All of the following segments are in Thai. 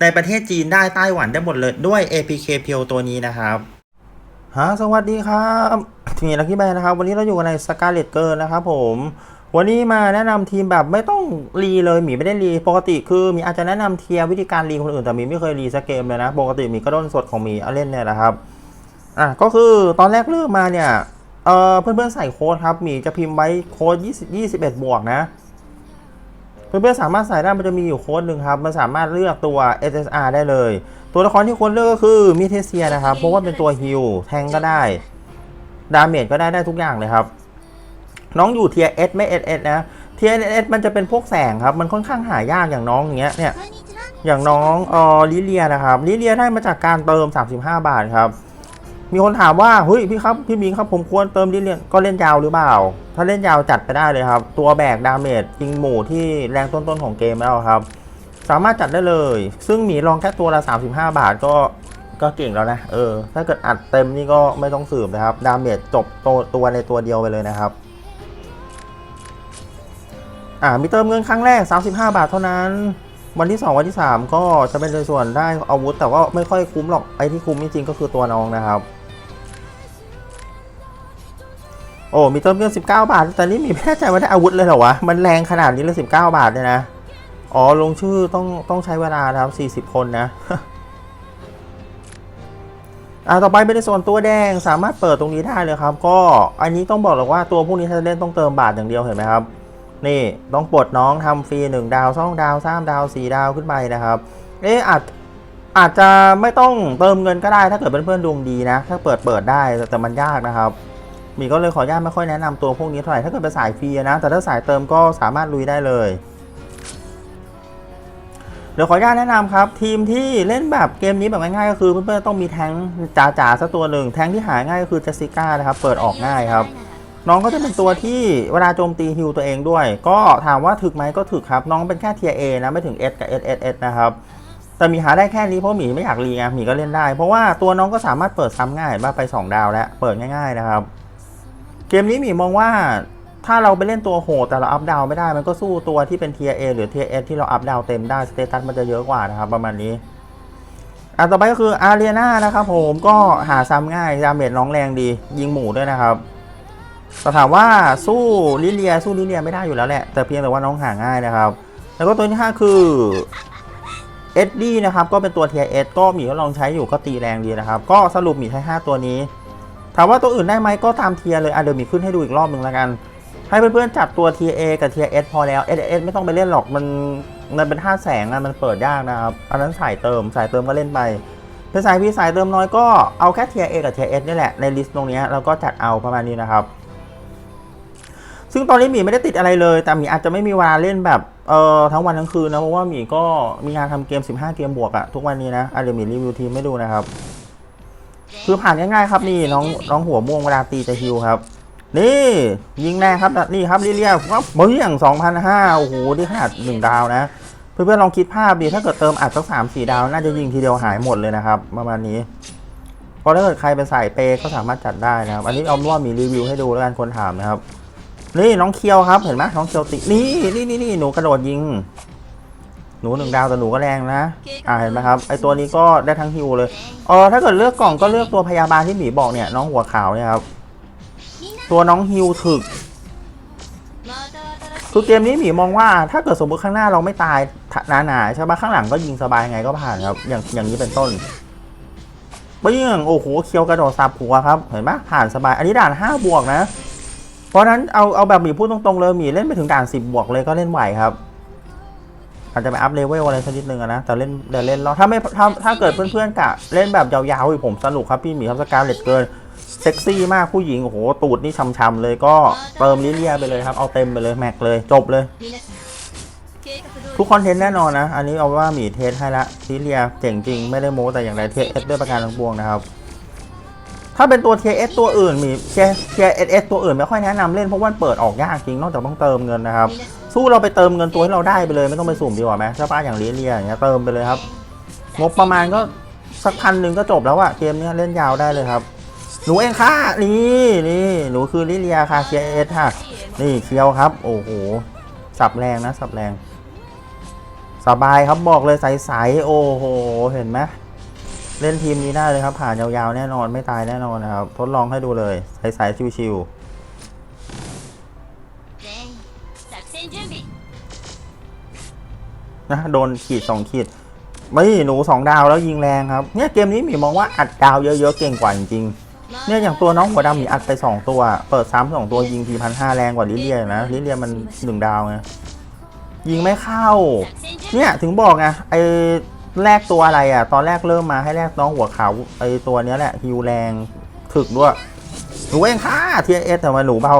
ในประเทศจีนได้ไต้หวันได้หมดเลยด้วย APK เพียวตัวนี้นะครับฮะสวัสดีครับมีลักกี้แบนนะครับ วันนี้เราอยู่กันในสกาเลตเกิร์นะครับผมวันนี้มาแนะนำทีมแบบไม่ต้องรีเลยหมีไม่ได้รีปกติคือหมีอาจจะแนะนำเทียร์วิธีการรีคนอื่นแต่หมีไม่เคยรีสักเกมเลยนะ ปกติหมีก็ด้นสดของหมีเอาเล่นเนี่ยแหละครับอะก็คือตอนแรกเริ่มมาเนี่ยเออเพื่อนๆใส่โค้ดครับหมีจะพิมพ์ไว้โค้ด20 21 บวกนะ เพื่อนๆสามารถใส่ได้มันจะมีอยู่โค้ดหนึ่งครับ มันสามารถเลือกตัว SSR ได้เลย ตัวละครที่ควรเลือกก็คือมิเทเซียนะครับ เพราะว่าเป็นตัวฮิลแทงก็ได้ ดาเมจก็ได้ได้ทุกอย่างเลยครับ น้องอยู่เทียเอสไม่เอสเอสนะ เทียเอสมันจะเป็นพวกแสงครับ มันค่อนข้างหายากอย่างน้องอย่างเงี้ยเนี่ย อย่างน้องออลิเลียนะครับ ลิเลียได้มาจากการเติม 35 บาทครับ มีคนถามว่าเฮ้ยพี่ครับพี่มิงครับผมควรเติมลิเลียก็เล่นยาวหรือเปล่า ถ้าเล่นยาวจัดไปได้เลยครับ ตัวแบกดาเมจยิงหมู่ที่แรงต้นๆของเกมแล้วครับ สามารถจัดได้เลย ซึ่งหมีลองแค่ตัวละ 35 บาทก็ก็เก่งแล้วนะเออ ถ้าเกิดอัดเต็มนี่ก็ไม่ต้องสืบนะครับ ดาเมจจบตัวตัวในตัวเดียวไปเลยนะครับอ่ามีเติมเงินครั้งแรก 35 บาทเท่านั้น วันที่ 2 วันที่ 3 ก็จะเป็นในส่วนได้อาวุธ แต่ว่าไม่ค่อยคุ้มหรอกไอ้ที่คุ้มจริงๆก็คือตัวน้องนะครับ โอ้มีเติมเงิน19 บาท แต่นี่มีไม่แน่ใจว่าได้อาวุธเลยเหรอวะ มันแรงขนาดนี้เลย19 บาทเนี่ยนะ อ๋อ ลงชื่อต้องต้องใช้เวลานะครับ40 คนนะอ่าต่อไปเป็นในส่วนตัวแดงสามารถเปิดตรงนี้ได้เลยครับ ก็อันนี้ต้องบอกเลยว่าตัวพวกนี้ถ้าเล่นต้องเติมบาทอย่างเดียวเห็นไหมครับ นี่ต้องปลดน้องทำฟรีหนึ่งดาวสองดาวสามดาวสี่ดาวขึ้นไปนะครับ เอ๊ะอาจอาจจะไม่ต้องเติมเงินก็ได้ถ้าเกิดเพื่อนๆดวงดีนะ ถ้าเปิดเปิดได้แต่มันยากนะครับ มีก็เลยขออนุญาตไม่ค่อยแนะนำตัวพวกนี้เท่าไหร่ถ้าเกิดเป็นสายฟรีนะ แต่ถ้าสายเติมก็สามารถลุยได้เลยเดี๋ยวขออนุญาตแนะนำครับ ทีมที่เล่นแบบเกมนี้แบบง่ายๆก็คือเพื่อนๆต้องมีแทงจ๋าๆสักตัวหนึ่งแทงที่หาง่ายก็คือเจสสิก้านะครับ เปิดออกง่ายครับ น้องก็จะเป็นตัวที่เวลาโจมตีฮิวตัวเองด้วย ก็ถามว่าถึกไหมก็ถึกครับ น้องเป็นแค่เทียเอนะไม่ถึง S กับ S S S นะครับ แต่มีหาได้แค่นี้เพราะหมีไม่อยากรีไงหมีก็เล่นได้ เพราะว่าตัวน้องก็สามารถเปิดซ้ำง่ายมาไป 2 ดาวแล้วเปิดง่าย ๆนะครับ เกมนี้หมีมองว่าถ้าเราไปเล่นตัวโหดแต่เราอัพดาวไม่ได้ มันก็สู้ตัวที่เป็นเทียเอหรือเทียเอที่เราอัพดาวเต็มได้สเตตัสมันจะเยอะกว่านะครับ ประมาณนี้อะต่อไปก็คืออารีนานะครับผมก็หาซ้ำง่ายดาเมจน้องแรงดี ยิงหมู่ด้วยนะครับแต่ถามว่าสู้ลิเลียสู้ลิเลียไม่ได้อยู่แล้วแหละ แต่เพียงแต่ว่าน้องหาง่ายนะครับ แล้วก็ตัวที่ 5 คือเอ็ดดี้นะครับก็เป็นตัวเทียเอสก็หมีก็ลองใช้อยู่ก็ตีแรงดีนะครับ ก็สรุปหมีใช้ 5 ตัวนี้ามว่าตัวอื่นได้ไหมก็ตามเทียเลยอะเดี๋ยวมีขึ้นให้ดูอีกรอบหนึ่งแล้วกัน ให้เพื่อนๆจับตัว TA กับ TS พอแล้ว SS ไม่ต้องไปเล่นหรอกมันมันเป็นท่าแสงอะมันเปิดยากนะครับอันนั้นสายเติมสายเติมก็เล่นไปเป็นสายพีสายเติมน้อยก็เอาแค่ TA กับ TS นี่แหละในลิสต์ตรงนี้แล้วก็จัดเอาประมาณนี้นะครับซึ่งตอนนี้หมีไม่ได้ติดอะไรเลย แต่หมีอาจจะไม่มีเวลาเล่นแบบเอ่อทั้งวันทั้งคืนนะ เพราะว่าหมีก็มีงานทำเกม 15 เกมบวกอะทุกวันนี้นะอะเดี๋ยวหมีรีวิวทีมให้ดูนะครับ คือผ่านง่ายๆครับนี่น้องน้องหัวม่วงเวลาตีจะฮิวครับ นี่ยิงแรงครับนี่ครับเลียว่าเบี้ยง2,005โอ้โหนี่ขนาด1ดาวนะ เพื่อนๆลองคิดภาพดีถ้าเกิดเติมอัดสักสามสี่ดาว น่าจะยิงทีเดียวหายหมดเลยนะครับ ประมาณนี้พราะถ้าเกิดใครเป็นสายเปก็สามารถจัดได้นะครับ อันนี้เอาว่ามีรีวิวให้ดูแล้วกันคนถามนะครับ นี่น้องเคียวครับเห็นไหมน้องเคียวตินี่นี่นี่นี่หนูกระโดดยิง หนูหนึ่งดาวแต่หนูก็แรงนะ อ่าเห็นไหมครับไอตัวนี้ก็ได้ทั้งฮิวเลยเออถ้าเกิดเลือกกล่องก็เลือกตัวพยาบาลที่หมีบอกเนี่ยน้องหัวขาวเนี่ยครับตัวน้องฮิวถึกคือเกมนี้หมีมองว่าถ้าเกิดสมมติข้างหน้าเราไม่ตายหนาๆใช่ปะข้างหลังก็ยิงสบายไงก็ผ่านครับ อย่างอย่างนี้เป็นต้นเปี้ยงโอ้โหเคียวกระโดดสับหัวครับเห็นปะผ่านสบาย อันนี้ด่านห้าบวกนะ เพราะฉะนั้นเอาเอาแบบหมีพูดตรงๆเลยหมีเล่นไปถึงด่านสิบบวกเลยก็เล่นไหวครับ อาจจะไปอัพเลเวลอะไรสักนิดนึงนะแต่เล่นเดี๋ยวเล่นรอถ้าไม่ถ้าถ้าเกิดเพื่อนๆกะเล่นแบบยาวๆอีกผมสนุกครับพี่หมีครับสกาเลตเกินเซ็กซี่มากผู้หญิงโอ้โหตูดนี่ช้ำๆเลยก็เติมลิเลียไปเลยครับเอาเต็มไปเลยแม็กเลยจบเลย ทุกคอนเทนต์แน่นอนนะ อันนี้เอาว่าหมีเทสให้ละซีเรียเจ๋งจริง ไม่ได้โม้แต่อย่างไรเทสเอสด้วยประการทั้งปวงนะครับถ้าเป็นตัว TS ตัวอื่นมี TS ตัวอื่นไม่ค่อยแนะนำเล่นเพราะว่าเปิดออกยากจริงนอกจากต้องเติมเงินนะครับ สู้เราไปเติมเงินตัวที่เราได้ไปเลยไม่ต้องไปสุ่มดีกว่าไหมใช่ป้าอย่างเลียเลียอย่างเงี้ยเติมไปเลยครับ งบประมาณก็สักพันหนึ่งก็จบแล้วอะเกมเนี้ยเล่นยาวได้เลยครับ หนูเองค่ะนี่นี่หนูคือลิเลียค่ะเคียเอสค่ะ นี่เคียวครับ โอ้โหสับแรงนะสับแรง สบายครับบอกเลยใสๆโอ้โหเห็นไหมเล่นทีมนี้ได้เลยครับผ่านยาวๆแน่นอนไม่ตายแน่นอนนะครับ ทดลองให้ดูเลยใสๆชิว全 นะโดนขีดสองขีดไม่หนูสองดาวแล้วยิงแรงครับเนี่ยเกมนี้มีมองว่าอัดดาวเยอะๆเก่งกว่าจริงๆเนี่ยอย่างตัวน้องหัวดำมีอัดไปสองตัว เปิดซ้ำสองตัวยิงทีพันห้าแรงกว่าลิเลียนะลิเลียมันหนึ่งดาวไงยิงไม่เข้า เนี่ยถึงบอกไงไอแรกตัวอะไรอะ ตอนแรกเริ่มมาให้แรกน้องหัวขาวไอตัวเนี้ยแหละฮิวแรงถึกด้วยหนูเองค่ะทีเอสแต่มาหนูเบา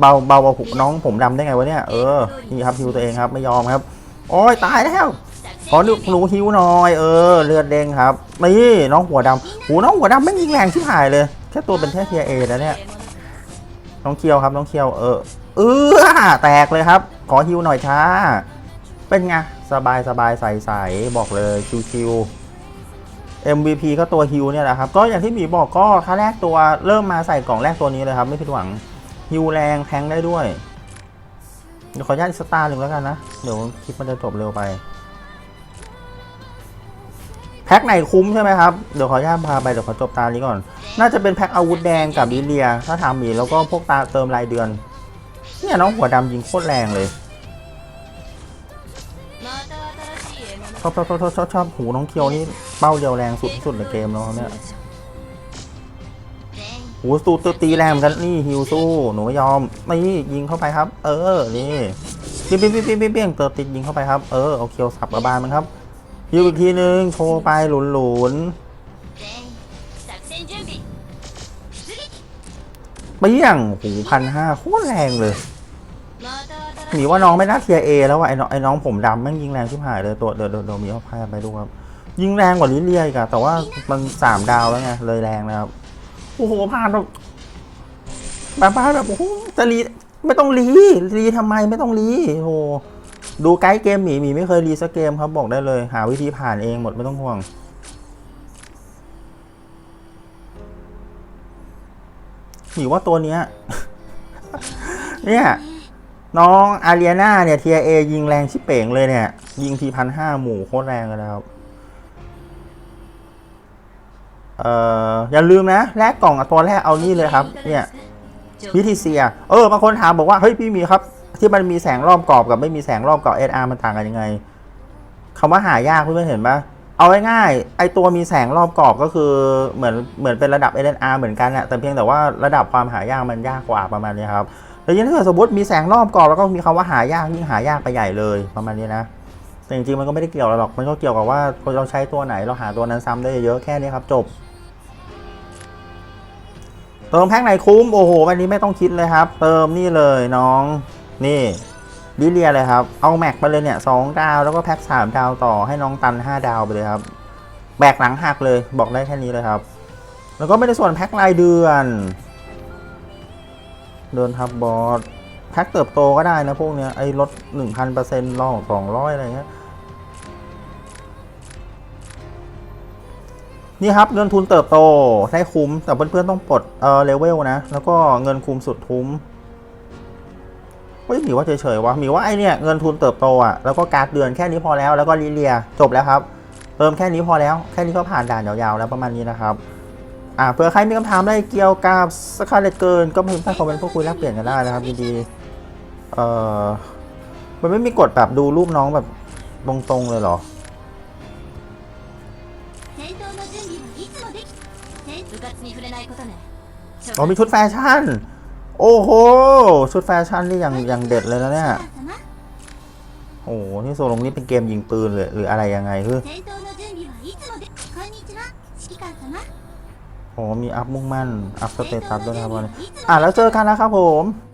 เบาเบาน้องผมดำได้ไงวะเนี่ยเออนี่ครับฮิวตัวเองครับไม่ยอมครับ โอ้ยตายแล้วขอ戦หนูหนูฮิวหน่อยเออเลือดเด้งครับนี่น้องหัวดำหูน้องหัวดำไม่ยิงแรงชิบหายเลยแค่ตัวเป็นแค่เทียเอแล้วเนี่ยน้องเคียวครับน้องเคียวเออเออแตกเลยครับ ขอฮิวหน่อยช้าเป็นไงสบายสบายใสใสบอกเลยชิวๆ MVP ก็ตัวฮิวเนี่ยแหละครับ ก็อย่างที่หมีบอกก็ถ้าแรกตัวเริ่มมาใส่กล่องแรกตัวนี้เลยครับ ไม่ผิดหวังฮิวแรงแทงได้ด้วย เดี๋ยวขออนุญาตสตาร์หนึ่งแล้วกันนะ เดี๋ยวคลิปมันจะจบเร็วไป แพ็คไหนคุ้มใช่ไหมครับ เดี๋ยวขออนุญาตพาไปเดี๋ยวขอจบตานี้ก่อน น่าจะเป็นแพ็คอาวุธแดงกับลีเลีย ถ้าทำมีแล้วก็พวกตาเติมรายเดือน เนี่ยน้องหัวดำยิงโคตรแรงเลยชอบชอบชอบชอบชอบหูน้องเคียวนี่เป้าเดียวแรงสุดสุดในเกมแล้วเนี่ย หูสู้ตัวตีแรงกันนี่ฮิวสู้หนูยอมไม่ยิงเข้าไปครับ เออนี่เปี้ยงเปี้ยงเปี้ยงเติร์ติดยิงเข้าไปครับเออโอเคียวสับระบาลมั้งครับยิวอีกทีหนึ่งโชว์ไปหลุนหลุนเปี้ยงหูพันห้าโคตรแรงเลยหนีว่าน้องไม่น่าเทียเอแล้วอะไอ้น้องไอ้น้องผมดำแม่งยิงแรงชิบหายเลยตัวเดี๋ยวเดี๋ยวมีเอาพายไปดูครับ ยิงแรงกว่าลิเลียอีกอะแต่ว่ามันสามดาวแล้วไงเลยแรงนะครับ โอ้โหผ่านแบบแบบผ่านแบบโอ้โหจะรีไม่ต้องรีรีทำไมไม่ต้องรีโอ้โหดูไกด์เกมหมีหมีไม่เคยรีสักเกมครับบอกได้เลย หาวิธีผ่านเองหมดไม่ต้องห่วง หมีว่าตัวเนี้ย เนี่ยน้องอารีนาเนี่ยเทียเอยิงแรงชิเป่งเลยเนี่ย ยิงทีพันห้าหมู่โคตรแรงเลยนะครับ เอ่ออย่าลืมนะแลกกล่องตัวแรกเอานี่เลยครับ เนี่ยวิธีเซียเออบางคนถามบอกว่าเฮ้ยพี่มีครับ ที่มันมีแสงรอบกรอบกับไม่มีแสงรอบกรอบ SR มันต่างกันยังไงคำว่าหายากเพื่อนๆเห็นปะเอาง่ายๆไอตัวมีแสงรอบกรอบก็คือเหมือนเหมือนเป็นระดับ SR เหมือนกันอะแต่เพียงแต่ว่าระดับความหายากมันยากกว่าประมาณนี้ครับแล้วยิ่งถ้าเกิดสมมติมีแสงรอบกรอบแล้วก็มีคำว่าหายากยิ่งหายากไปใหญ่เลยประมาณนี้นะแต่จริงๆมันก็ไม่ได้เกี่ยวหรอกมันก็เกี่ยวกับว่าเราใช้ตัวไหนเราหาตัวนั้นซ้ำได้เยอะแค่นี้ครับจบ เติมแพ็คไหนคุ้ม โอ้โหวันนี้ไม่ต้องคิดเลยครับ เติมนี่เลยน้อง นี่ลิเลียเลยครับ เอาแม็กไปเลยเนี่ยสองดาวแล้วก็แพ็คสามดาวต่อให้น้องตันห้าดาวไปเลยครับ แบกหลังหักเลยบอกได้แค่นี้เลยครับ แล้วก็ไม่ได้ส่วนแพ็ครายเดือน เดินทับบอสแพ็คเติบโตก็ได้นะพวกเนี้ยไอ้ลดหนึ่งพันเปอร์เซ็นต์ลองสองร้อยอะไรเงี้ย นี่ครับเงินทุนเติบโตได้คุ้ม แต่เพื่อนๆต้องปลดเออเลเวลนะ แล้วก็เงินคุมสุดคุ้มเฮ้ยหมีว่าเฉยๆวะหมีว่าไอเนี่ยเงินทุนเติบโตอะแล้วก็การ์ดเดือนแค่นี้พอแล้วแล้วก็ลิเลียจบแล้วครับเติมแค่นี้พอแล้วแค่นี้ก็ผ่านด่านยาวๆ แล้วประมาณนี้นะครับอ่าเผื่อใครมีคำถามอะไรเกี่ยวกับสคาเลตเกิน ก็พิมพ์ใต้คอมเมนต์พูดคุยแลกเปลี่ยนกันได้นะครับดีเอ่อมันไม่มีกฎแบบดูรูปน้องแบบตรงๆเลยเหรอ อ๋อมีชุดแฟชั่น โอ้โห ชุดแฟชั่นนี่ยังยังเด็ดเลยนะเนี่ยโอ้โหนี่โซลงนี่เป็นเกมยิงปืนเลยหรืออะไรยังไงคือโอ้มีอัพมุ่งมั่น อัพสเตตัสด้วยนะครับวันนี้อะแล้วเจอกันนะครับผม